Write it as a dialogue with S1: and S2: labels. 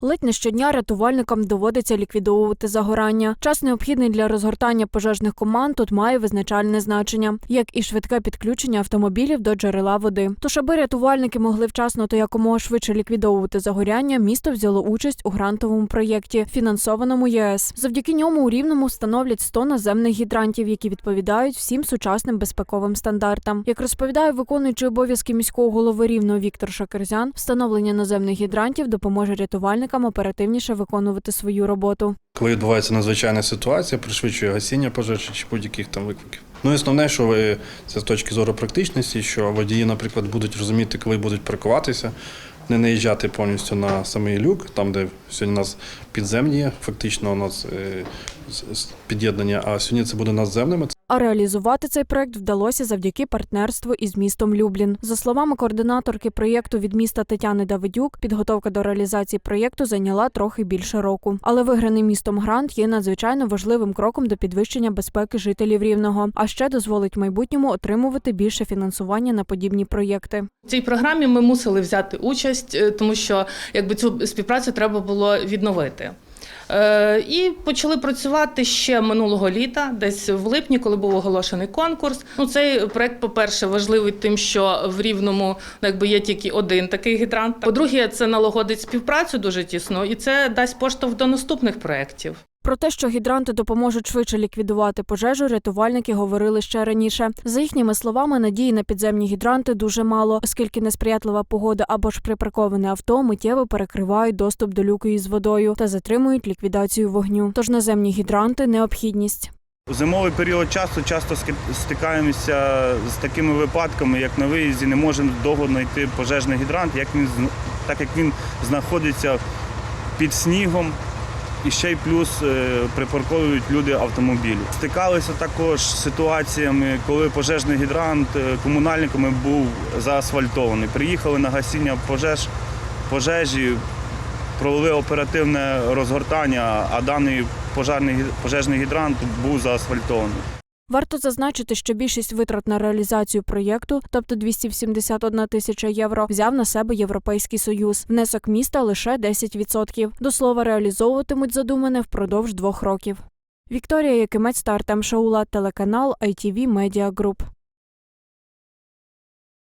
S1: Ледь не щодня рятувальникам доводиться ліквідовувати загорання. Час необхідний для розгортання пожежних команд тут має визначальне значення, як і швидке підключення автомобілів до джерела води. Тож, аби рятувальники могли вчасно та якомога швидше ліквідовувати загоряння, місто взяло участь у грантовому проєкті, фінансованому ЄС. Завдяки ньому у рівному встановлять 100 наземних гідрантів, які відповідають всім сучасним безпековим стандартам. Як розповідає виконуючий обов'язки міського голови рівного Віктор Шакерзян, встановлення наземних гідрантів допоможе рятувальникам оперативніше виконувати свою роботу.
S2: Коли відбувається надзвичайна ситуація, пришвидшує гасіння пожежі чи будь-яких там викликів. Ну і основне, що ви це з точки зору практичності, що водії, наприклад, будуть розуміти, коли будуть паркуватися, не наїжджати повністю на самий люк, там, де сьогодні у нас підземні фактично у нас е, під'єднання, а сьогодні це буде наземними.
S1: А реалізувати цей проект вдалося завдяки партнерству із містом Люблін. За словами координаторки проєкту від міста Тетяни Давидюк, підготовка до реалізації проєкту зайняла трохи більше року. Але виграний містом грант є надзвичайно важливим кроком до підвищення безпеки жителів рівного, а ще дозволить в майбутньому отримувати більше фінансування на подібні проєкти.
S3: В цій програмі ми мусили взяти участь, е, тому що якби цю співпрацю треба було відновити. Е, І почали працювати ще минулого літа, десь в липні, коли був оголошений конкурс. Ну, цей проект, по-перше, важливий тим, що в Рівному ну, якби є тільки один такий гідрант. По-друге, це налагодить співпрацю дуже тісно, і це дасть поштовх до наступних проєктів.
S1: Про те, що гідранти допоможуть швидше ліквідувати пожежу, рятувальники говорили ще раніше. За їхніми словами, надії на підземні гідранти дуже мало, оскільки несприятлива погода або ж припарковане авто миттєво перекривають доступ до люки із водою та затримують ліквідацію вогню. Тож наземні гідранти необхідність.
S4: У зимовий період часу часто стикаємося з такими випадками, як на виїзді не можемо довго знайти пожежний гідрант, як він, так як він знаходиться під снігом. І ще й плюс е, припарковують люди автомобілі. Стикалися також з ситуаціями, коли пожежний гідрант е, комунальниками був заасфальтований. Приїхали на гасіння пожеж, пожежі, провели оперативне розгортання, а даний пожежний, пожежний гідрант був заасфальтований.
S1: Варто зазначити, що більшість витрат на реалізацію проєкту, тобто 271 тисяча євро, взяв на себе Європейський Союз. Внесок міста лише 10%. До слова, реалізовуватимуть задумане впродовж двох років. Вікторія Якимець та Артем Шаула, телеканал ITV Media Group.